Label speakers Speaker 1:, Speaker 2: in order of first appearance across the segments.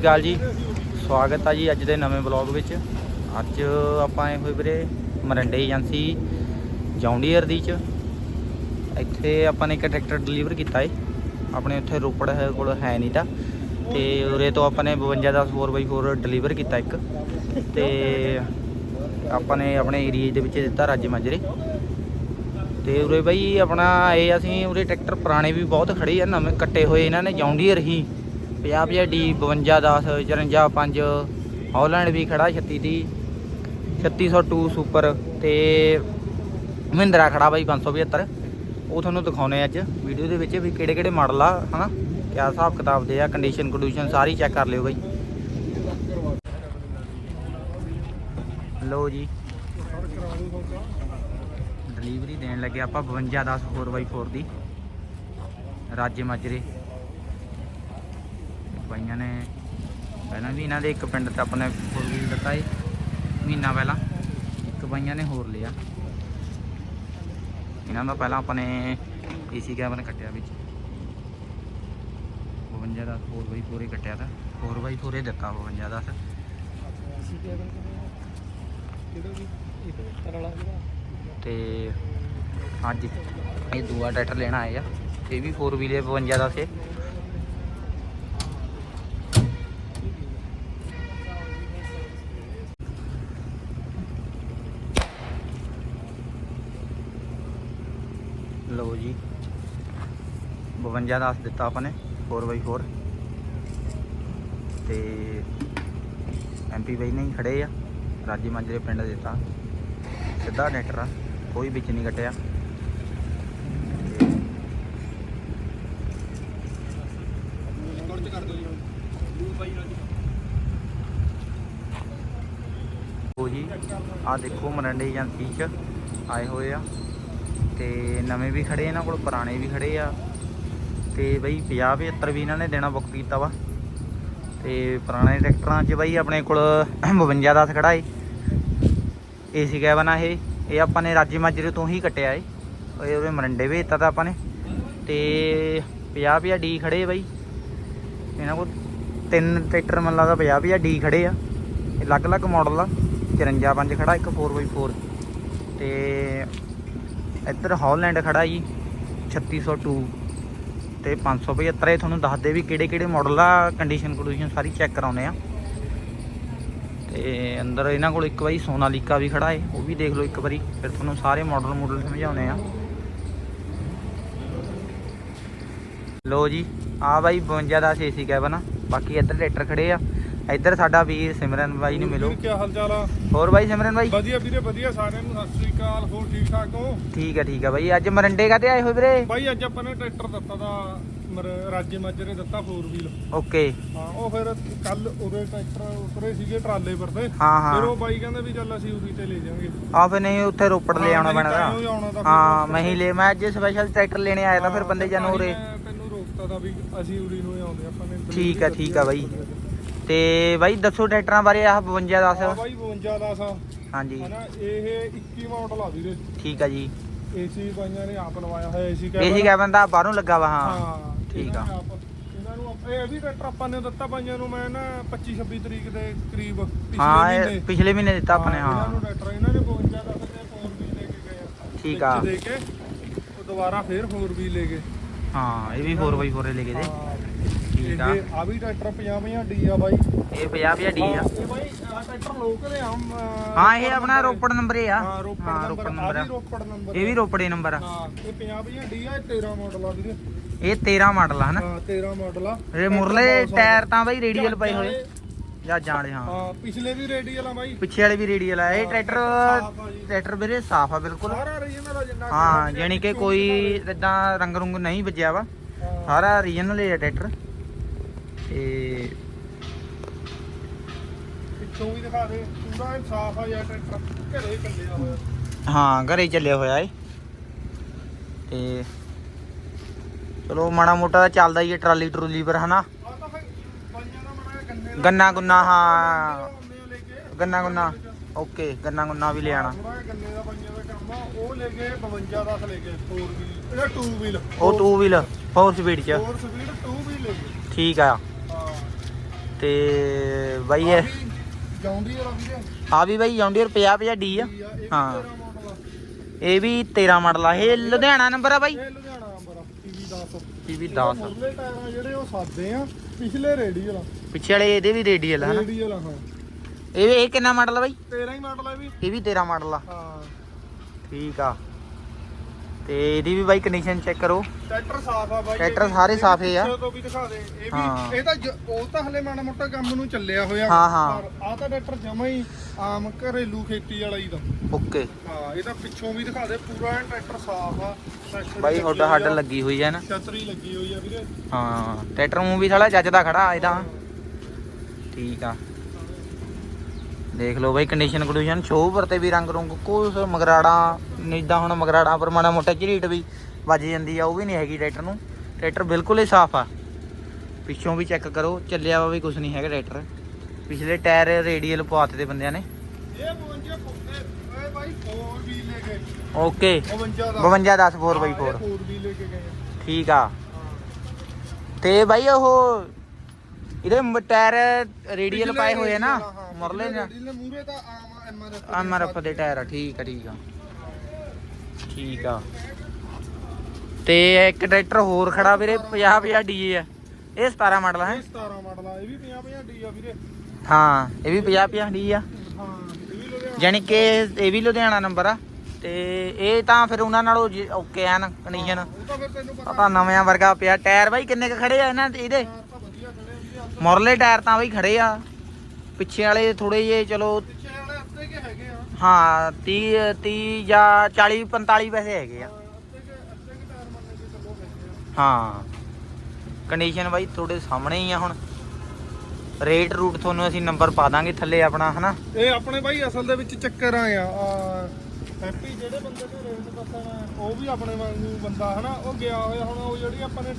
Speaker 1: ਸਤਿ ਸ਼੍ਰੀ ਅਕਾਲ ਜੀ। ਸਵਾਗਤ ਆ ਜੀ ਅੱਜ ਦੇ ਨਵੇਂ ਬਲੌਗ ਵਿੱਚ। ਅੱਜ ਆਪਾਂ ਆਏ ਹੋਏ ਵੀਰੇ ਮਰੰਡੇ ਏਜੰਸੀ ਜੌਂਡੀਅਰ ਦੀ ਚ। ਇੱਥੇ ਆਪਾਂ ਨੇ ਇੱਕ ਟਰੈਕਟਰ ਡਿਲੀਵਰ ਕੀਤਾ ਏ। ਆਪਣੇ ਉੱਥੇ ਰੋਪੜ ਕੋਲ ਹੈ ਨਹੀਂ ਤਾਂ। ਤੇ ਉਰੇ ਤੋਂ ਆਪਾਂ ਨੇ 52 ਦਾ 4x4 ਡਿਲੀਵਰ ਕੀਤਾ ਇੱਕ। ਤੇ ਆਪਾਂ ਨੇ ਆਪਣੇ ਏਰੀਆ ਦੇ ਵਿੱਚ ਦਿੱਤਾ ਰਾਜੇ ਮਾਜਰੇ। ਤੇ ਉਰੇ ਬਾਈ ਆਪਣਾ ਇਹ ਅਸੀਂ ਉਰੇ ਟਰੈਕਟਰ ਪੁਰਾਣੇ ਵੀ ਬਹੁਤ ਖੜੇ ਆ, ਨਵੇਂ ਕੱਟੇ ਹੋਏ ਇਹਨਾਂ ਨੇ ਜੌਂਡੀਅਰ ਹੀ। 50 50 ਡੀ 52 10 54 5 ਹਾਲੈਂਡ ਵੀ ਖੜਾ 36 ਦੀ 3602 ਸੁਪਰ ਤੇ ਮਹਿੰਦਰਾ ਖੜਾ ਬਾਈ 575 ਉਹ ਤੁਹਾਨੂੰ ਦਿਖਾਉਣੇ ਅੱਜ ਵੀਡੀਓ ਦੇ ਵਿੱਚ ਵੀ ਕਿਹੜੇ ਕਿਹੜੇ ਮਾਡਲ ਆ, ਹਨਾ? ਕਿਆ ਹਿਸਾਬ ਕਿਤਾਬ ਦੇ ਆ ਕੰਡੀਸ਼ਨ ਕੰਡੀਸ਼ਨ ਸਾਰੀ ਚੈੱਕ ਕਰ ਲਿਓ ਬਾਈ। ਲਓ ਜੀ। ਡਿਲੀਵਰੀ ਦੇਣ ਲੱਗੇ ਆਪਾਂ 52 10 4x4 ਦੀ। ਰਾਜੇ ਮਾਜਰੇ। ਬਾਈਆਂ ਨੇ ਪਹਿਲਾਂ ਵੀ ਇਹਨਾਂ ਦੇ ਇੱਕ ਪਿੰਡ ਤੇ ਆਪਣੇ ਫੋਰ ਵੀਲ ਦਿੱਤਾ ਏ ਮਹੀਨਾ ਪਹਿਲਾਂ। ਇੱਕ ਬਾਈਆਂ ਨੇ ਹੋਰ ਲਿਆ। ਇਹਨਾਂ ਦਾ ਪਹਿਲਾਂ ਆਪਣੇ ਨੇ ਏਸੀ ਕੈਬਨ ਕੱਟਿਆ ਵਿੱਚ। 52 ਦਾ 4x4 ਹੀ ਕੱਟਿਆ ਤਾਂ। 4x4 ਹੀ ਦਿੱਤਾ 52 ਦਾ ਤੇ ਅੱਜ ਇਹ ਦੂਆ ਟਰੈਕਟਰ ਲੈਣਾ ਆਏ ਆ। ਇਹ ਵੀ 4 ਵੀਲ 52 ਦਾ ਸੀ ਲਓ ਜੀ 52 ਦਾ ਦਿੱਤਾ ਆਪਾਂ ਨੇ 4x4 ਤੇ ਐਮਪੀ ਬਾਈ ਨਹੀਂ ਖੜੇ ਆ, ਰਾਜੀ ਮਾਜਰੇ ਪਿੰਡ ਦਿੱਤਾ ਸਿੱਧਾ ਟਰੈਕਟਰ ਆ ਕੋਈ ਵਿੱਚ ਨਹੀਂ ਕੱਟਿਆ। ਤੇ ਜੀ ਆ ਦੇਖੋ ਮਰੰਡੇ ਏਜੰਸੀ ਚ ਆਏ ਹੋਏ ਆ। ਤੇ ਨਵੇਂ ਵੀ ਖੜੇ ਇਹਨਾਂ ਕੋਲ ਪੁਰਾਣੇ ਵੀ ਖੜੇ ਆ। ਤੇ ਬਈ 50 75 ਵੀ ਇਹਨਾਂ ਨੇ ਦੇਣਾ ਬੁੱਕ ਕੀਤਾ ਵਾ। ਤੇ ਪੁਰਾਣੇ ਟਰੈਕਟਰਾਂ 'ਚ ਬਈ ਆਪਣੇ ਕੋਲ 52 10 ਖੜਾ ਏ। ਏਸੀ ਕੈਬਨ ਆ ਇਹ। ਇਹ ਆਪਾਂ ਨੇ ਰਾਜੀ ਮਾਜਰੇ ਤੋਂ ਹੀ ਕੱਟਿਆ ਏ। ਇਹ ਉਹਦੇ ਮਰੰਡੇ ਵੇਚਤਾ ਤਾਂ ਆਪਾਂ ਨੇ। ਤੇ 50 50 ਡੀ ਖੜੇ ਬਈ। ਇਹਨਾਂ ਕੋਲ ਤਿੰਨ ਟਰੈਕਟਰ ਮੈਨੂੰ ਲੱਗਦਾ 50 50 ਡੀ ਖੜੇ ਆ। ਇਹ ਅਲੱਗ-ਅਲੱਗ ਮਾਡਲ ਆ। 54 ਪੰਜ ਖੜਾ, ਇੱਕ 4x4 ਤੇ ਇੱਧਰ ਹੌਲੈਂਡ ਖੜਾ ਜੀ। 3602 ਤੇ 575 ਇਹ ਤੁਹਾਨੂੰ ਦੱਸਦੇ ਵੀ ਕਿਹੜੇ ਕਿਹੜੇ ਮਾਡਲ ਆ ਕੰਡੀਸ਼ਨ ਕੰਡੀਸ਼ਨ ਸਾਰੀ ਚੈੱਕ ਕਰਾਉਨੇ ਆ। ਤੇ ਅੰਦਰ ਇਹਨਾਂ ਕੋਲ ਇੱਕ ਵਾਰੀ ਸੋਨਾਲੀਕਾ ਵੀ ਖੜਾ ਏ, ਉਹ ਵੀ ਦੇਖ ਲਓ ਇੱਕ ਵਾਰੀ, ਫਿਰ ਤੁਹਾਨੂੰ ਸਾਰੇ ਮਾਡਲ ਮਾਡਲ ਸਮਝਾਉਨੇ ਆ। ਲੋ ਜੀ ਆ ਬਾਈ 52 ਦਾ ਏਸੀ ਕੈਬਨ ਆ, ਬਾਕੀ ਇੱਧਰ ਟਰੈਕਟਰ ਖੜੇ ਆ। ਇੱਧਰ ਸਾਡਾ ਵੀਰ ਸਿਮਰਨ ਬਾਈ ਨੂੰ ਮਿਲੋ।
Speaker 2: ਕੀ ਹਾਲ ਚਾਲ ਆ?
Speaker 1: ਹੋਰ ਬਾਈ ਸਿਮਰਨ ਬਾਈ?
Speaker 2: ਵਧੀਆ ਵੀਰੇ ਵਧੀਆ ਸਾਰਿਆਂ ਨੂੰ ਸਤਿ ਸ੍ਰੀ ਅਕਾਲ ਹੋਰ ਠੀਕ ਠਾਕ ਹੋ?
Speaker 1: ਠੀਕ ਹੈ ਠੀਕ ਹੈ ਬਾਈ। ਅੱਜ ਮਰੰਡੇ ਕਾਤੇ ਆਏ ਹੋਏ ਵੀਰੇ?
Speaker 2: ਬਾਈ ਅੱਜ ਆਪਾਂ ਨੇ ਟਰੈਕਟਰ ਦਿੱਤਾ ਦਾ ਰਾਜੇ ਮਾਜਰੇ ਦਿੱਤਾ 4 ਵੀਲ
Speaker 1: ਓਕੇ।
Speaker 2: ਹਾਂ ਉਹ ਫਿਰ ਕੱਲ ਉਹਦੇ ਟਰੈਕਟਰ ਉਤਰੇ ਸੀਗੇ ਟਰਾਲੇ ਪਰ ਤੇ।
Speaker 1: ਹਾਂ
Speaker 2: ਫਿਰ
Speaker 1: ਹਾਂ
Speaker 2: ਉਹ ਬਾਈ ਕਹਿੰਦੇ ਵੀ ਚੱਲ ਅਸੀਂ ਉਰੀ ਤੇ ਲੈ ਜਾਵਾਂਗੇ।
Speaker 1: ਆ ਫਿਰ ਨਹੀਂ ਉੱਥੇ ਰੋਪੜ ਲੈ ਆਉਣਾ
Speaker 2: ਹਾਂ,
Speaker 1: ਪੈਣਾ
Speaker 2: ਤਾਂ ਹੀ ਤਾਂ
Speaker 1: ਹਾਂ ਮੈਂ ਹੀ ਲੈ ਮੈਂ ਅੱਜ ਸਪੈਸ਼ਲ ਟਰੈਕਟਰ ਲੈਣੇ ਆਇਆ ਤਾਂ ਫਿਰ ਬੰਦੇ
Speaker 2: ਹਾਂ,
Speaker 1: ਜਾਨੂ ਉਰੇ
Speaker 2: ਤੈਨੂੰ ਰੋਕਤਾ ਦਾ ਵੀ ਅਸੀਂ ਉਰੀ ਨੂੰ ਹੀ ਆਉਂਦੇ ਆਪਾਂ ਨੇ
Speaker 1: ਠੀਕ ਆ, ਠੀਕ ਆ ਬਾਈ। ਤੇ ਬਾਈ ਦੱਸੋ ਟਰੈਕਟਰਾਂ ਬਾਰੇ ਆਹ 52
Speaker 2: ਆ
Speaker 1: ਦੱਸ
Speaker 2: ਬਾਈ 52 ਦਾ ਸਾ
Speaker 1: ਹਾਂਜੀ।
Speaker 2: ਹਨਾ ਇਹ 21 ਮਾਡਲ ਆ ਵੀਰੇ।
Speaker 1: ਠੀਕ ਆ ਜੀ।
Speaker 2: ਏਸੀ ਬਾਈਆਂ ਨੇ ਆਪ ਲਵਾਇਆ ਹੋਇਆ ਏਸੀ
Speaker 1: ਏਸੀ ਕੈਬਨ ਦਾ ਬਾਹਰੋਂ ਲੱਗਾ ਵਾ ਹਾਂ।
Speaker 2: ਹਾਂ
Speaker 1: ਠੀਕ ਆ।
Speaker 2: ਇਹਨਾਂ ਨੂੰ ਇਹ ਵੀ ਟਰੈਕਟਰ ਆਪਾਂ ਨੇ ਦਿੱਤਾ ਪਾਈਆਂ ਨੂੰ ਮੈਂ ਨਾ 25 26 ਤਰੀਕ ਦੇ ਕਰੀਬ ਪਿਛਲੇ
Speaker 1: ਹਾਂ
Speaker 2: ਮਹੀਨੇ।
Speaker 1: ਪਿਛਲੇ ਮਹੀਨੇ ਦਿੱਤਾ ਆਪਾਂ ਨੇ
Speaker 2: ਇਹਨਾਂ
Speaker 1: ਹਾਂ।
Speaker 2: ਨੂੰ ਟਰੈਕਟਰ ਇਹਨਾਂ ਨੇ 52 ਦਾ ਤੇ 4 ਵੀ ਲੈ ਕੇ ਗਏ ਆ।
Speaker 1: ਠੀਕ ਆ।
Speaker 2: ਦੇ ਕੇ ਉਹ ਦੁਬਾਰਾ ਫੇਰ 4 ਵੀ ਲੈ ਗਏ।
Speaker 1: ਹਾਂ ਇਹ ਵੀ 4x4 ਲੈ ਕੇ ਦੇ।
Speaker 2: ਹਾਂ
Speaker 1: ਠੀਕ ਆ।
Speaker 2: ਇਹ ਆ ਵੀ ਟਰੈਕਟਰ 50 50 ਡੀ ਆ ਬਾਈ।
Speaker 1: ਇਹ 50 50 ਡੀ ਆ।
Speaker 2: ਇਹ ਬਾਈ ਆ ਟਰੈਕਟਰ ਲੋਕ ਦੇ ਆ ਅਮ,
Speaker 1: ਹਾਂ ਇਹ ਆਪਣਾ ਰੋਪੜ ਨੰਬਰ ਇਹ ਆ।
Speaker 2: ਹਾਂ ਰੋਪੜ
Speaker 1: ਹਾਂ
Speaker 2: ਨੰਬਰ
Speaker 1: ਰੋਪੜ
Speaker 2: ਆ
Speaker 1: ਨੰਬਰ ਆ।
Speaker 2: ਵੀ ਰੋਪੜ ਨੰਬਰ
Speaker 1: ਇਹ ਵੀ ਰੋਪੜੇ ਨੰਬਰ ਆ।
Speaker 2: ਹਾਂ ਇਹ 50 50 ਡੀ ਆ ਇਹ 13 ਮਾਡਲ ਆ ਵੀਰੇ।
Speaker 1: ਇਹ 13 ਮਾਡਲ ਆ ਹਨਾ?
Speaker 2: ਹਾਂ 13 ਮਾਡਲ ਆ।
Speaker 1: ਇਹ ਮੁਰਲੇ ਟਾਇਰ ਤਾਂ ਬਾਈ ਰੇਡੀਅਲ ਪਏ ਹੋਏ। ਜਾਂ ਜਾਣੇ ਹਾਂ।
Speaker 2: ਹਾਂ ਪਿਛਲੇ ਵੀ ਰੇਡੀਅਲ ਆ ਬਾਈ।
Speaker 1: ਪਿੱਛੇ ਵਾਲੇ ਵੀ ਰੇਡੀਅਲ ਆ। ਇਹ ਟਰੈਕਟਰ
Speaker 2: ਸਾਫ਼ ਆ ਜੀ।
Speaker 1: ਟਰੈਕਟਰ ਵੀਰੇ ਸਾਫ਼ ਆ ਬਿਲਕੁਲ।
Speaker 2: ਸਾਰਾ ਰੀਜਨਲ ਆ ਜਿੰਨਾ
Speaker 1: ਹਾਂ ਯਾਨੀ ਕਿ ਕੋਈ ਇਦਾਂ ਰੰਗ ਰੁੰਗ ਨਹੀਂ ਵੱਜਿਆ ਵਾ। ਸਾਰਾ ਰੀਜਨਲ ਹੈ ਟਰੈਕਟਰ। ਤੇ
Speaker 2: ਪਿੱਛੋਂ ਵੀ ਦਿਖਾ ਦੇ ਪੂਰਾ ਐਨ ਸਾਫ਼ ਆ ਯਾਰ ਟਰੈਕਟਰ ਘਰੇ ਕੱਲਿਆ ਹੋਇਆ।
Speaker 1: ਹਾਂ ਘਰੇ ਚੱਲਿਆ ਹੋਇਆ ਏ। ਤੇ ਚਲੋ ਮਾੜਾ ਮੋਟਾ ਚੱਲਦਾ ਹੀ ਹੈ ਟਰਾਲੀ ਟਰੂਲੀ ਪਰ ਹਨਾ?
Speaker 2: ਆ ਤਾਂ ਫਿਰ ਬਾਈਆਂ ਦਾ ਮੜਾ ਗੰਨੇ ਦਾ
Speaker 1: ਗੰਨਾ ਗੁੰਨਾ ਹਾਂ।
Speaker 2: ਆਉਂਦੇ ਆ ਲੈ ਕੇ
Speaker 1: ਗੰਨਾ ਗੁੰਨਾ ਓਕੇ ਗੰਨਾ ਗੁੰਨਾ ਵੀ ਲਿਆਣਾ।
Speaker 2: ਥੋੜਾ ਜਿਹਾ ਗੰਨੇ ਦਾ ਬਾਈਆਂ ਦਾ ਕੰਮ ਆ। ਉਹ ਲੈ ਕੇ 52 ਦਾ ਲੈ ਕੇ 4 ਵੀਲ ਇਹਦਾ 2 ਵੀਲ
Speaker 1: ਉਹ 2 ਵੀਲ 4 ਸਪੀਡ ਚ।
Speaker 2: 4 ਸਪੀਡ 2 ਵੀਲ ਲੈ ਕੇ।
Speaker 1: ਠੀਕ ਆ। ਤੇ ਬਾਈ ਇਹ?
Speaker 2: ਜਾਉਂਦੀ ਵਾਲਾ ਵੀਰੇ
Speaker 1: ਆ ਵੀ ਬਾਈ ਜੌਂਡੀਅਰ 50 50 ਡੀ ਆ। ਹਾਂ।
Speaker 2: ਆ।
Speaker 1: ਇਹ ਵੀ 13 ਮਾਡਲ ਆ। ਇਹ ਲੁਧਿਆਣਾ ਨੰਬਰ ਆ ਬਾਈ?
Speaker 2: ਇਹ ਲੁਧਿਆਣਾ ਨੰਬਰ ਆ ਪੀਵੀ 10
Speaker 1: ਪੀਵੀ 10
Speaker 2: ਮੁਰਲੇ ਟਾਇਰ ਆ ਜਿਹੜੇ ਉਹ ਸਾਦੇ ਆ ਪਿਛਲੇ ਰੇਡੀਅਲ ਆ।
Speaker 1: ਪਿੱਛੇ ਵਾਲੇ ਇਹਦੇ ਵੀ ਰੇਡੀਅਲ ਹਨਾ?
Speaker 2: ਰੇਡੀਅਲ ਆ ਹਾਂ।
Speaker 1: ਇਹ ਵੀ- ਇਹ ਕਿੰਨਾ ਮਾਡਲ ਆ ਬਾਈ?
Speaker 2: ਤੇਰਾ ਹੀ ਮਾਡਲ ਆ ਵੀ।
Speaker 1: ਇਹ ਵੀ 13 ਮਾਡਲ ਆ।
Speaker 2: ਹਾਂ।
Speaker 1: ਠੀਕ ਆ। ਤੇ ਇਹਦੀ ਵੀ ਬਾਈ ਕੰਡੀਸ਼ਨ ਚੈੱਕ ਕਰੋ।
Speaker 2: ਟਰੈਕਟਰ ਸਾਫ਼ ਆ ਬਾਈ
Speaker 1: ਟਰੈਕਟਰ ਸਾਰੇ ਸਾਫ਼ ਹੀ ਆ।
Speaker 2: ਪਿੱਛੇ ਤੋਂ ਵੀ ਦਿਖਾ ਦੇ। ਇਹ
Speaker 1: ਹਾਂ।
Speaker 2: ਵੀ ਇਹ ਤਾਂ ਜ- ਉਹ ਤਾਂ ਹਲੇ ਮਾੜਾ ਮੋਟਾ ਕੰਮ ਨੂੰ ਚੱਲਿਆ ਹੋਇਆ।
Speaker 1: ਹਾਂ, ਹਾਂ।
Speaker 2: ਆ ਤਾਂ ਟਰੈਕਟਰ ਜਮਾ ਹੀ ਆਮ ਘਰੇਲੂ ਖੇਤੀ ਵਾਲਾ ਹੀ ਦਾ।
Speaker 1: ਓਕੇ।
Speaker 2: ਹਾਂ ਇਹ ਤਾਂ ਪਿੱਛੋਂ ਵੀ ਦਿਖਾ ਦੇ ਪੂਰਾ ਐਨ ਟਰੈਕਟਰ ਸਾਫ਼ ਆ। ਟਰੈਕਟਰ
Speaker 1: ਬਾਈ
Speaker 2: ਦੀ
Speaker 1: ਤੁਹਾਡਾ ਹੱਡ
Speaker 2: ਲੱਗੀ
Speaker 1: ਲੱਗੀ ਹੋਈ ਹੈ ਨਾ।
Speaker 2: ਹੋਈ ਛਤਰੀ ਲੱਗੀ ਹੋਈ ਆ ਵੀਰੇ।
Speaker 1: ਹਾਂ ਟਰੈਕਟਰ ਮੂੰਹ ਵੀ ਸਾਲਾ ਜੱਜਦਾ ਖੜਾ ਇਹਦਾ। ਠੀਕ ਆ। ਦੇਖ ਲਓ ਬਾਈ ਕੰਡੀਸ਼ਨ ਕੰਡੀਸ਼ਨ ਸ਼ੋਅ ਪਰ ਤੇ ਵੀ ਰੰਗ ਰੁੰਗ ਕੁਛ ਮਗਰਾੜਾ ਨਿੱਦਾਂ ਹੁਣ ਮਗਰਾੜਾ ਪਰ ਮਾੜਾ ਮੋਟਾ ਝਰੀਟ ਵੀ ਵੱਜ ਜਾਂਦੀ ਆ ਉਹ ਵੀ ਨਹੀਂ ਹੈਗੀ ਟਰੈਕਟਰ ਨੂੰ। ਟਰੈਕਟਰ ਬਿਲਕੁਲ ਹੀ ਸਾਫ਼ ਆ। ਪਿੱਛੋਂ ਵੀ ਚੈੱਕ ਕਰੋ ਚੱਲਿਆ ਵਾ ਵੀ ਕੁਝ ਨਹੀਂ ਹੈਗਾ ਟਰੈਕਟਰ। ਪਿਛਲੇ ਟਾਇਰ ਰੇਡੀਅਲ ਪਵਾਤੇ ਤੇ ਬੰਦਿਆਂ ਨੇ।
Speaker 2: ਇਹ 52 ਫੁੱਟੇ ਓਏ ਬਾਈ 4 ਵੀ ਲੈ ਗਏ
Speaker 1: ਓਕੇ।
Speaker 2: 52 ਦਾ
Speaker 1: 52 10 4x4
Speaker 2: 4 ਵੀ ਲੈ ਕੇ ਗਏ
Speaker 1: ਠੀਕ ਆ। ਤੇ ਬਾਈ ਉਹ ਇਹਦੇ ਟਾਇਰ ਰੇਡੀਅਲ ਪਾਏ ਹੋਏ ਆ ਨਾ ਮੁਰਲੇ ਨੇ।
Speaker 2: ਮੂਰੇ ਤਾਂ ਆਮ ਐਮਆਰਐਫ
Speaker 1: ਦੇ ਟਾਇਰ ਆ ਠੀਕ ਆ ਠੀਕ ਆ। ਠੀਕ ਆ। ਤੇ ਇੱਕ ਟਰੈਕਟਰ ਹੋਰ ਖੜਾ ਵੀਰੇ 50 50 ਡੀਏ ਆ। ਇਹ 17 ਮਾਡਲ ਹੈ?
Speaker 2: 17 ਮਾਡਲ ਆ ਇਹ ਵੀ 50 50 ਡੀ ਆ ਵੀਰੇ।
Speaker 1: ਹਾਂ ਇਹ ਵੀ 50 50 ਡੀ ਆ।
Speaker 2: ਹਾਂ ਇਹ ਵੀ ਲੁਧਿਆਣਾ।
Speaker 1: ਯਾਨੀ ਕਿ ਇਹ ਵੀ ਲੁਧਿਆਣਾ ਨੰਬਰ ਆ। ਤੇ ਇਹ ਤਾਂ ਫਿਰ ਉਹਨਾਂ ਨਾਲੋਂ ਓਕੇ ਆ ਨਾ ਕੰਡੀਸ਼ਨ
Speaker 2: ਪਤਾ
Speaker 1: ਨਵਿਆਂ ਵਰਗਾ ਪਿਆ। ਟਾਇਰ ਬਾਈ ਕਿੰਨੇ ਕ ਖੜੇ ਆ ਇਹਨਾਂ ਇਹਦੇ? ਮੁਰਲੇ ਟਾਇਰ ਤਾਂ ਬਈ ਖੜੇ ਆ। ਪਿੱਛੇ ਵਾਲੇ ਥੋੜੇ ਜਿਹੇ ਚਲੋ
Speaker 2: ਪਿੱਛੇ ਵਾਲੇ ਅੱਧੇ ਕੇ ਹੈਗੇ ਆ
Speaker 1: ਹਾਂ 30 30 ਜਾਂ 40 45 ਪੈਸੇ ਹੈਗੇ ਆ। ਹਾਂ। ਕੰਡੀਸ਼ਨ ਬਾਈ ਤੁਹਾਡੇ ਸਾਹਮਣੇ ਹੀ ਆ ਹੁਣ। ਰੇਟ ਰੂਟ ਤੁਹਾਨੂੰ ਅਸੀਂ ਨੰਬਰ ਪਾ ਦਾਂਗੇ ਥੱਲੇ ਆਪਣਾ, ਹਨਾ?
Speaker 2: ਇਹ ਆਪਣੇ ਬਾਈ ਅਸਲ ਦੇ ਵਿੱਚ ਚੱਕਰ ਆ। ਆ ਹੈਪੀ ਜਿਹੜੇ ਬੰਦੇ ਨੇ ਰੇਟ ਦੱਸਣਾ ਉਹ ਵੀ ਆਪਣੇ ਵਾਂਗੂ ਬੰਦਾ ਹਨਾ? ਉਹ ਗਿਆ ਹੋਇਆ ਹੁਣ ਉਹ ਜਿਹੜੀ ਆਪਾਂ ਨੇ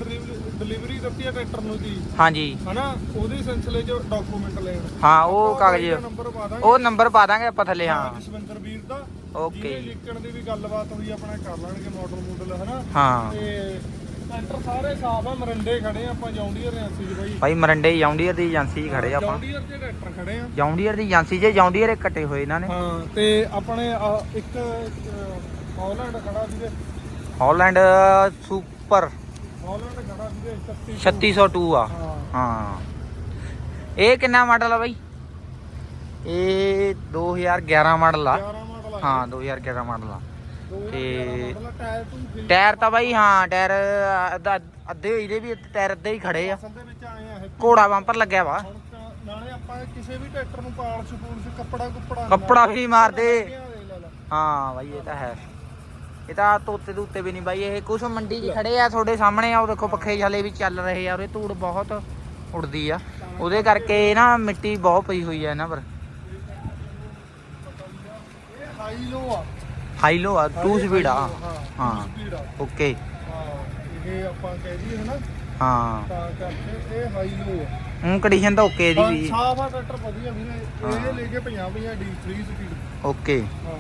Speaker 2: ਡਿਲੀਵਰੀ ਦਿੱਤੀ ਆ ਟਰੈਕਟਰ ਨੂੰ ਦੀ
Speaker 1: ਹਾਂਜੀ।
Speaker 2: ਹਨਾ? ਉਹਦੇ ਸਿਲਸਿਲੇ 'ਚ ਡਾਕੂਮੈਂਟ ਲੈਣ।
Speaker 1: ਹਾਂ ਉਹ ਕਾਗਜ਼
Speaker 2: ਨੰਬਰ ਪਾ ਦਾਂਗੇ।
Speaker 1: ਉਹ ਨੰਬਰ ਪਾ ਦਾਂਗੇ ਆਪਾਂ ਥੱਲੇ ਹਾਂ।
Speaker 2: ਜਸਵਿੰਦਰ ਵੀਰ ਦਾ।
Speaker 1: ਓਕੇ
Speaker 2: ਜਿੱਕਣ ਦੀ ਵੀ ਗੱਲਬਾਤ ਹੋਈ ਆਪਣਾ ਕਰ ਲੈਣਗੇ ਮਾਡਲ ਮੂਡਲ ਹਨਾ?
Speaker 1: ਹਾਂ।
Speaker 2: ਤੇ ਟਰੈਕਟਰ ਸਾਰੇ ਸਾਫ਼ ਆ ਮਰੰਡੇ ਖੜੇ ਆ ਆਪਾਂ ਜੌਂਡੀਅਰ ਰਿਆਸੀ 'ਚ ਬਾਈ।
Speaker 1: ਬਾਈ ਮਰੰਡੇ ਜੌਂਡੀਅਰ ਦੀ ਏਜੰਸੀ 'ਚ ਖੜੇ ਆਪਾਂ।
Speaker 2: ਜੌਂਡੀਅਰ 'ਚ ਟਰੈਕਟਰ ਖੜੇ ਆ।
Speaker 1: ਜੌਂਡੀਅਰ ਦੀ ਏਜੰਸੀ 'ਚ ਜੌਂਡੀਅਰ ਕੱਟੇ ਹੋਏ ਇਹਨਾਂ ਨੇ।
Speaker 2: ਹਾਂ ਤੇ ਆਪਣੇ ਆਹ ਇੱਕ ਹਾਲੈਂਡ ਖੜਾ ਵੀਰੇ
Speaker 1: ਹਾਲੈਂਡ ਸੁਪਰ।
Speaker 2: ਹਾਲੈਂਡ ਖੜਾ 36
Speaker 1: 3602 ਆ।
Speaker 2: ਹਾਂ।
Speaker 1: ਹਾਂ। ਇਹ ਕਿੰਨਾ ਮਾਡਲ ਆ ਬਾਈ? ਇਹ 2011 ਮਾਡਲ ਆ।
Speaker 2: 11 ਮਾਡਲ ਆ।
Speaker 1: ਹਾਂ 2011 ਮਾਡਲ ਆ। ਤੇ-
Speaker 2: ਟਾਇਰ
Speaker 1: ਤਾਂ ਬਾਈ ਹਾਂ ਟਾਇਰ ਅੱਧਾ ਅੱਧੇ ਇਹਦੇ ਵੀ ਟਾਇਰ ਅੱਧੇ ਹੀ ਖੜੇ ਆ।
Speaker 2: ਅਸਲ ਦੇ ਵਿੱਚ ਆਏ ਆ ਇਹ।
Speaker 1: ਘੋੜਾ ਬੰਪਰ ਲੱਗਿਆ ਵਾ।
Speaker 2: ਹੁਣ ਤਾਂ ਨਾਲੇ ਆਪਾਂ ਕਿਸੇ ਵੀ ਟਰੈਕਟਰ ਨੂੰ ਪਾਲਸ਼ ਪੂਲਸ਼ ਕੱਪੜਾ ਕੁੱਪੜਾ
Speaker 1: ਕੱਪੜਾ ਵੀ ਮਾਰਦੇ।
Speaker 2: ਲੈ ਲੈ
Speaker 1: ਹਾਂ ਬਾਈ ਇਹ ਤਾਂ ਹੈ। ਇਹ ਤਾਂ ਤੋਤੇ ਦੇ ਉੱਤੇ ਵੀ ਨਹੀਂ ਬਾਈ ਇਹ ਕੁਛ ਮੰਡੀ 'ਚ ਖੜੇ ਆ ਤੁਹਾਡੇ ਸਾਹਮਣੇ ਆ ਉਹ ਦੇਖੋ ਪੱਖੇ ਹਲੇ ਵੀ ਚੱਲ ਰਹੇ ਆ ਉਹਦੇ ਧੂੜ ਬਹੁਤ ਉੜਦੀ ਆ। ਉਹਦੇ ਕਰਕੇ ਨਾ ਮਿੱਟੀ ਬਹੁਤ ਪਈ ਹੋਈ ਆ ਇਹਨਾਂ ਪਰ।
Speaker 2: ਇਹ ਹਾਈ ਲੋ ਆ।
Speaker 1: ਹਾਈ ਲੋ ਆ 2 ਸਪੀਡ ਆ।
Speaker 2: ਹਾਂ
Speaker 1: ਹਾਂ
Speaker 2: ਸਪੀਡ ਆ।
Speaker 1: ਓਕੇ
Speaker 2: ਹਾਂ ਇਹ ਆਪਾਂ ਕਹਿ ਦਈਏ ਹਨਾ।
Speaker 1: ਹਾਂ।
Speaker 2: ਤਾਂ ਕਰਕੇ ਇਹ ਹਾਈ ਲੋ ਆ।
Speaker 1: ਹੂੰ ਕੰਡੀਸ਼ਨ ਤਾਂ ਓਕੇ ਇਹਦੀ ਵੀ।
Speaker 2: ਸਾਫ਼ ਆ ਟਰੈਕਟਰ ਵਧੀਆ ਵੀਰੇ। ਇਹ ਲੈ ਕੇ 50 50 ਡੀ 3 ਸਪੀਡ
Speaker 1: ਓਕੇ
Speaker 2: ਹਾਂ।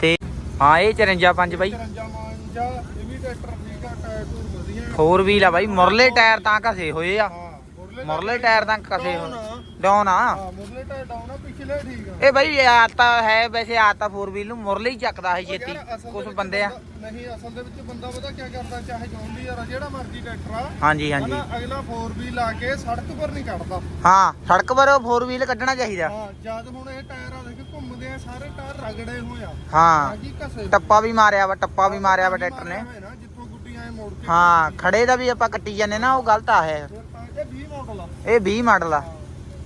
Speaker 1: ਤੇ ਹਾਂ ਇਹ 54 5 ਬਾਈ।
Speaker 2: 53 ਮਾਂਜਾ ਇਹ ਵੀ ਟਰੈਕਟਰ ਠੀਕ ਆ ਟਾਇਰ ਟੂਰ ਵਧੀਆ
Speaker 1: 4 ਵੀਲ ਆ ਬਾਈ ਮੁਰਲੇ ਟਾਇਰ ਤਾਂ ਘਸੇ ਹੋਏ ਆ।
Speaker 2: ਹਾਂ ਮੁਰਲੇ
Speaker 1: ਟਾਇਰ ਤਾਂ ਘਸੇ ਹੋਏ। ਡਾਊਨ ਆ?
Speaker 2: ਹਾਂ ਮੁਰਲੇ ਟਾਇਰ ਡਾਊਨ ਆ ਪਿਛਲੇ ਠੀਕ ਆ।
Speaker 1: ਇਹ ਬਾਈ ਆਤਾ ਹੈ ਵੈਸੇ ਆਤਾ 4 ਵੀਲ ਨੂੰ ਮੁਰਲੇ ਹੀ ਚੱਕਦਾ ਹੈ ਛੇਤੀ
Speaker 2: ਯਾਰ ਅਸਲ ਦੇ
Speaker 1: ਕੁਝ
Speaker 2: ਵਿੱਚ
Speaker 1: ਬੰਦੇ ਆ।
Speaker 2: ਬੰਦਾ- ਨਹੀਂ ਅਸਲ ਦੇ ਵਿੱਚ ਬੰਦਾ ਪਤਾ ਕੀ ਕਰਦਾ ਚਾਹੇ ਜੌਂਡੀ ਯਾਰ ਜਿਹੜਾ ਮਰਜ਼ੀ ਟਰੈਕਟਰ ਆ
Speaker 1: ਹਾਂਜੀ ਹਾਂਜੀ।
Speaker 2: ਹਨਾ ਅਗਲਾ 4 ਵੀ ਲਾ ਕੇ ਸੜਕ ਪਰ ਨਹੀਂ ਕੱਢਦਾ।
Speaker 1: ਹਾਂ ਸੜਕ ਪਰ 4 ਵੀਲ ਕੱਢਣਾ ਚਾਹੀਦਾ।
Speaker 2: ਹਾਂ ਜਦ ਹੁਣ ਇਹ ਟਾਇਰ ਆ ਦੇਖ ਘੁੰਮਦੇ ਆ ਸਾਰੇ ਟਾਇਰ ਰਗੜੇ ਹੋਏ ਆ।
Speaker 1: ਹਾਂ
Speaker 2: ਜੀ ਘਸੇ
Speaker 1: ਟੱਪਾ ਵੀ ਮਾਰਿਆ ਵਾ ਟੱਪਾ ਵੀ ਮਾਰਿਆ ਵਾ ਟਰੈਕਟਰ ਨੇ।
Speaker 2: ਹੋਏ ਨਾ, ਜਿੱਥੋਂ ਗੁੱਡੀ ਐ ਮੋੜ ਕੇ
Speaker 1: ਹਾਂ ਖੜੇ ਦਾ ਵੀ ਆਪਾਂ ਕੱਟੀ ਜਾਂਦੇ ਨਾ ਉਹ ਗਲਤ ਆ ਹੈ
Speaker 2: ਫਿਰ ਤਾਂ ਇਹ 20 ਮਾਡਲ ਆ।
Speaker 1: ਇਹ 20 ਮਾਡਲ ਆ।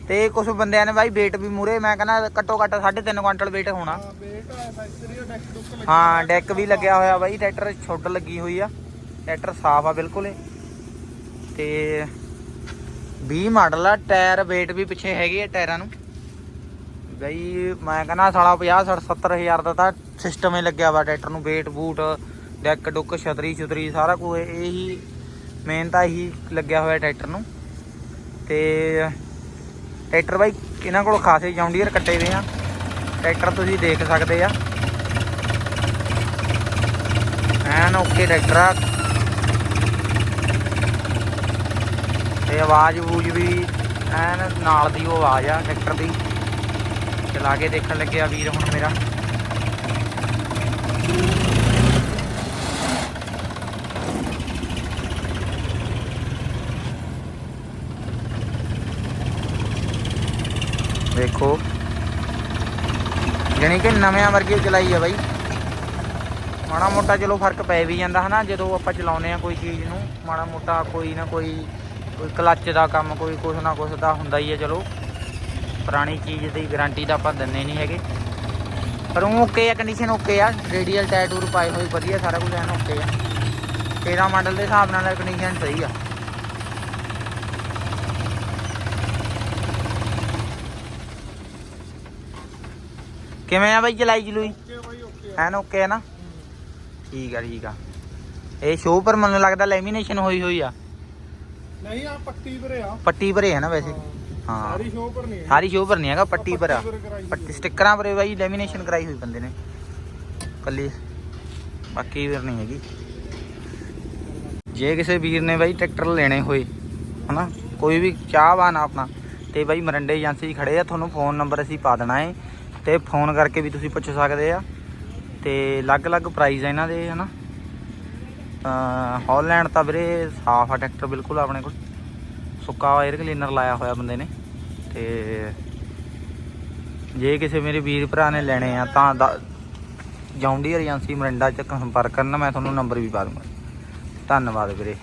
Speaker 1: ਤੇ ਕੁਝ ਬੰਦਿਆਂ ਨੇ ਬਾਈ weight ਵੀ ਮੂਰੇ ਮੈਂ ਕਹਿੰਦਾ ਘੱਟੋ ਘੱਟ 3.5 ਕੁਇੰਟਲ weight ਹੋਣਾ।
Speaker 2: ਹਾਂ ਵੇਟ ਡੈਕ ਡੁੱਕ ਲੱਗੀ
Speaker 1: ਹਾਂ ਡੈਕ ਵੀ ਲੱਗਿਆ ਹੋਇਆ ਬਾਈ ਟਰੈਕਟਰ ਛੁੱਟ ਲੱਗੀ ਹੋਈ ਆ। ਟਰੈਕਟਰ ਸਾਫ਼ ਆ ਬਿਲਕੁਲ। ਤੇ 20 ਮਾਡਲ ਆ ਟਾਇਰ weight ਵੀ ਪਿੱਛੇ ਹੈਗੇ ਆ ਟਾਇਰਾਂ ਨੂੰ। ਬਈ ਮੈਂ ਕਹਿੰਦਾ ਸਾਲਾ 50 60 70 ਹਜ਼ਾਰ ਦਾ ਤਾਂ ਸਿਸਟਮ ਹੀ ਲੱਗਿਆ ਵਾ ਟਰੈਕਟਰ ਨੂੰ weight ਬੂਟ ਡੈਕ ਡੁੱਕ ਛਤਰੀ ਛਤਰੀ ਸਾਰਾ ਕੁਝ ਇਹੀ ਮੇਨ ਤਾਂ ਇਹੀ ਲੱਗਿਆ ਹੋਇਆ ਟਰੈਕਟਰ ਨੂੰ। ਤੇ ਟਰੈਕਟਰ ਬਾਈ, ਇਹਨਾਂ ਕੋਲ ਖਾਸੇ ਜੌਂਡੀਅਰ ਕੱਟੇ ਹੋਏ ਆ। ਟਰੈਕਟਰ ਤੁਸੀਂ ਦੇਖ ਸਕਦੇ ਆ। ਐਨ ਓਕੇ ਟਰੈਕਟਰ ਆ। ਤੇ ਆਵਾਜ਼ ਬੂਜ ਵੀ, ਐਨ ਨਾਲ ਦੀ ਉਹ ਆਵਾਜ਼ ਆ ਟਰੈਕਟਰ ਦੀ। ਚਲਾ ਕੇ ਦੇਖਣ ਲੱਗਿਆ ਵੀਰ ਹੁਣ ਮੇਰਾ। ਦੇਖੋ। ਜਾਣੀ ਕਿ ਨਵਿਆਂ ਵਰਗੀ ਚਲਾਈ ਆ ਬਾਈ। ਮਾੜਾ ਮੋਟਾ ਚਲੋ ਫ਼ਰਕ ਪੈ ਵੀ ਜਾਂਦਾ ਹਨਾ, ਜਦੋਂ ਆਪਾਂ ਚਲਾਉਨੇ ਆ ਕੋਈ ਚੀਜ਼ ਨੂੰ। ਮਾੜਾ ਮੋਟਾ ਕੋਈ ਨਾ ਕੋਈ ਕੋਈ ਕਲੱਚ ਦਾ ਕੰਮ, ਕੋਈ ਕੁਛ ਨਾ ਕੁਛ ਦਾ ਹੁੰਦਾ ਹੀ ਹੈ ਚਲੋ। ਪੁਰਾਣੀ ਚੀਜ਼ ਦੀ ਗਾਰੰਟੀ ਤਾਂ ਆਪਾਂ ਦਿੰਦੇ ਨਹੀਂ ਹੈਗੇ। ਪਰ ਉਹ ਓਕੇ ਆ ਕੰਡੀਸ਼ਨ ਓਕੇ ਆ। ਰੇਡੀਅਲ ਟੈਟੂਰ ਪਾਏ ਹੋਏ ਵਧੀਆ, ਸਾਰਾ ਕੁਝ ਐਨ ਓਕੇ ਆ। 13 ਮਾਡਲ ਦੇ ਹਿਸਾਬ ਨਾਲ ਕੰਡੀਸ਼ਨ ਸਹੀ ਆ। ਕਿਵੇਂ ਆ ਬਾਈ ਚਲਾਈ
Speaker 2: ਬਾਈ ਓਕੇ
Speaker 1: ਐਨ ਓਕੇ ਨਾ? ਠੀਕ ਆ ਠੀਕ ਆ। ਇਹ ਸ਼ੋਅ ਪਰ ਮੈਨੂੰ ਲੱਗਦਾ ਲੈਮੀਨੇਸ਼ਨ ਹੋਈ ਹੋਈ ਆ।
Speaker 2: ਨਹੀਂ ਆ ਪੱਟੀ ਵੀਰੇ ਆ।
Speaker 1: ਪੱਟੀ ਭਰੇ ਆ ਨਾ ਵੈਸੇ। ਹਾਂ
Speaker 2: ਸਾਰੀ ਸ਼ੋਅ ਪਰ ਨਹੀਂ ਹੈ
Speaker 1: ਸਾਰੀ ਸ਼ੋਅ ਪਰ ਨਹੀਂ ਹੈਗਾ ਪੱਟੀ ਪਰ ਆ।
Speaker 2: ਪੱਟੀ
Speaker 1: ਸਟਿੱਕਰਾਂ ਪਰੇ ਬਾਈ ਲੈਮੀਨੇਸ਼ਨ ਕਰਾਈ ਹੋਈ ਬੰਦੇ ਨੇ। ਕੱਲੀ। ਬਾਕੀ ਵੀਰ ਨਹੀਂ ਹੈਗੀ। ਜੇ ਕਿਸੇ ਵੀਰ ਨੇ ਬਾਈ ਟਰੈਕਟਰ ਲੈਣੇ ਹੋਏ ਹਨਾ? ਕੋਈ ਵੀ ਚਾਹਵਾਨ ਆਪਣਾ ਤੇ ਬਾਈ ਮਰੰਡੇ ਏਜੰਸੀ ਖੜੇ ਆ ਤੁਹਾਨੂੰ ਫੋਨ ਨੰਬਰ ਅਸੀਂ ਪਾ ਦੇਣਾ ਏ। ਤੇ ਫੋਨ ਕਰਕੇ ਵੀ ਤੁਸੀਂ ਪੁੱਛ ਸਕਦੇ ਆ। ਤੇ ਅਲੱਗ-ਅਲੱਗ ਪ੍ਰਾਈਸ ਆ ਇਹਨਾਂ ਦੇ, ਹਨਾ? ਤਾਂ ਹਾਲੈਂਡ ਤਾਂ ਵੀਰੇ ਸਾਫ਼ ਆ ਟਰੈਕਟਰ ਬਿਲਕੁਲ ਆਪਣੇ ਕੋਲ। ਸੁੱਕਾ 에ਅਰ ਕਲੀਨਰ ਲਾਇਆ ਹੋਇਆ ਬੰਦੇ ਨੇ। ਤੇ ਜੇ ਕਿਸੇ ਮੇਰੇ ਵੀਰ ਭਰਾ ਨੇ ਲੈਣੇ ਆ ਤਾਂ ਜੌਂਡੀ ਏਜੰਸੀ ਮਰਿੰਡਾ ਚ ਸੰਪਰਕ ਕਰਨਾ, ਮੈਂ ਤੁਹਾਨੂੰ ਨੰਬਰ ਵੀ ਪਾ ਦੂੰਗਾ। ਧੰਨਵਾਦ ਵੀਰੇ।